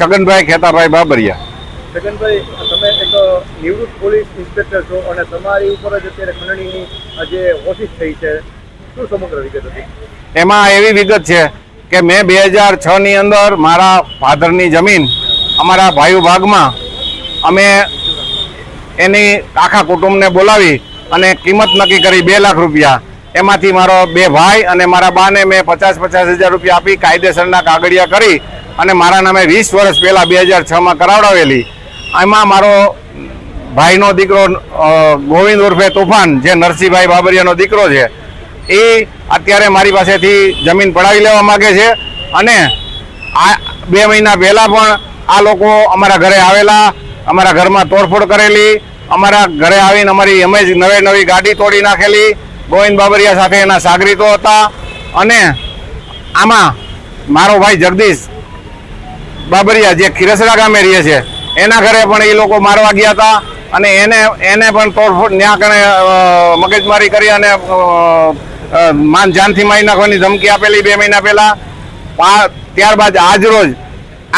છગનભાઈ ખેતાભાઈ બાબરિયા. છગનભાઈ તમે એક નિવૃત્ત પોલીસ ઇન્સ્પેક્ટર છો અને તમારી ઉપર જ અત્યારે ખંડણીની જે કોશિશ થઈ છે શું સમગ્ર વિગત હતી? એમાં એવી વિગત છે કે મેં બે હજાર છની અંદર મારા ફાધરની જમીન અમારા ભાઈ ભાગમાં અમે એની આખા કુટુંબને બોલાવી અને કિંમત નક્કી કરી બે લાખ રૂપિયા. એમાંથી મારો બે ભાઈ અને મારા બાને મેં પચાસ પચાસ હજાર રૂપિયા આપી કાયદેસરના કાગળિયા કરી અને મારા નામે વીસ વર્ષ પહેલાં બે હજાર છમાં કરાવડાવેલી. એમાં મારો ભાઈનો દીકરો ગોવિંદ ઉર્ફે તોફાન, જે નરસિંહભાઈ બાબરિયાનો દીકરો છે, એ અત્યારે મારી પાસેથી જમીન પડાવી લેવા માગે છે. અને આ બે મહિના પહેલાં પણ આ લોકો અમારા ઘરે આવેલા, અમારા ઘરમાં તોડફોડ કરેલી, અમારા ઘરે આવીને અમારી અમે જ નવી નવી ગાડી તોડી નાખેલી, ગોવિંદ બાબરિયા સાથે એના સાગરીતો હતા. અને આમાં મારો ભાઈ જગદીશ બાબરિયા જે ખીરસરા ગામે રહે છે, એના ઘરે પણ એ લોકો મારવા ગયા હતા અને એને એને પણ તોડફોડ ન્યા મગજમારી કરી અને માન જાનથી મારી નાખવાની ધમકી આપેલી બે મહિના પહેલા. ત્યારબાદ આજરોજ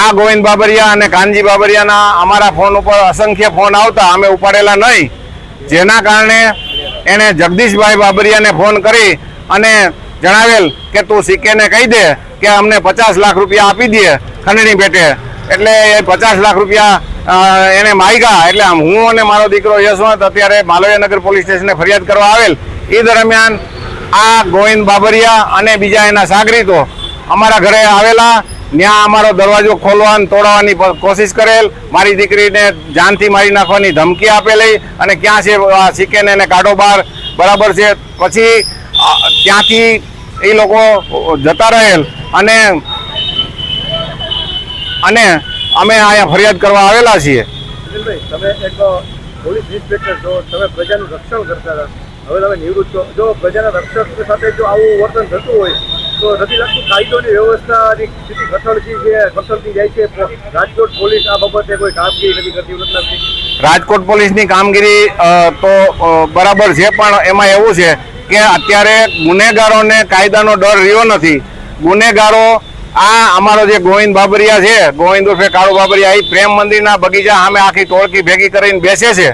આ ગોવિંદ બાબરિયા અને કાનજી બાબરિયાના અમારા ફોન ઉપર અસંખ્ય ફોન આવતા, અમે ઉપાડેલા નહીં. જેના કારણે એણે જગદીશભાઈ બાબરિયાને ફોન કરી અને જણાવેલ કે તું સિક્કેને કહી દે કે અમને પચાસ લાખ રૂપિયા આપી દે. ખંડણી પેટે એટલે એ પચાસ લાખ રૂપિયા એને માગ્યા એટલે આમ હું અને મારો દીકરો યશવંત અત્યારે માલવ્યનગર પોલીસ સ્ટેશને ફરિયાદ કરવા આવેલ. એ દરમિયાન આ ગોવિંદ બાબરિયા અને બીજા એના સાગરીતો અમારા ઘરે આવેલા. ત્યાં અમારો દરવાજો ખોલવાની, તોડવાની કોશિશ કરેલ. મારી દીકરીને જાનથી મારી નાખવાની ધમકી આપેલી અને ક્યાં છે સિક્કેને એને કાઢો બહાર બરાબર છે. પછી ત્યાંથી એ લોકો જતા રહેલ. અને અને અમે અહીંયા ફરિયાદ કરવા આવેલા છીએ. તમે એક પોલીસ ઇન્સ્પેક્ટર છો તમે પ્રજાનું રક્ષણ કરતા હતા. હવે તમે નિવૃત્ત છો. જો પ્રજાના રક્ષક સાથે જો આવું વર્તન થતું હોય તો નથી લાગતું કાયદોની વ્યવસ્થાની સ્થિતિ કથળતી છે કથળતી જાય છે. રાજકોટ પોલીસ આ બાબતે કોઈ કામગીરી નથી કરતી નથી રાજકોટ પોલીસની કામગીરી તો બરાબર છે પણ એમાં એવું છે કે અત્યારે ગુનેગારોને કાયદાનો ડર રહ્યો નથી. ગુનેગારો આ અમારો જે ગોવિંદ બાબરિયા છે ગોવિંદ ઉર્ફે કાળુ બાબરિયા એ પ્રેમ મંદિરના બગીચા સામે આખી ટોળકી ભેગી કરીને બેસે છે.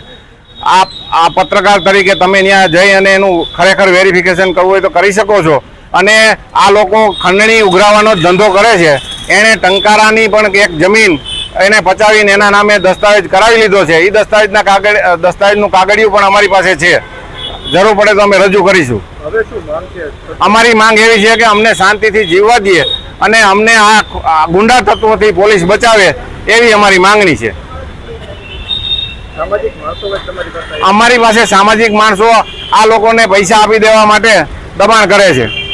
આ આ પત્રકાર તરીકે તમે ત્યાં જઈ અને એનું ખરેખર વેરિફિકેશન કરવું હોય તો કરી શકો છો. અને આ લોકો ખંડણી ઉઘરાવાનો જ ધંધો કરે છે. એણે ટંકારાની પણ એક જમીન એને પચાવીને એના નામે દસ્તાવેજ કરાવી લીધો છે. એ દસ્તાવેજના કાગળ દસ્તાવેજનું કાગળિયું પણ અમારી પાસે છે. જરૂર પડે તો અમે રજૂ કરીશું. અમારી માંગ એવી છે કે અમને શાંતિથી જીવવા દઈએ. અને અમને આ ગુંડા તત્વોથી પોલીસ બચાવે એવી અમારી માંગણી છે. અમારી પાસે સામાજિક માણસો આ લોકોને પૈસા આપી દેવા માટે દબાણ કરે છે.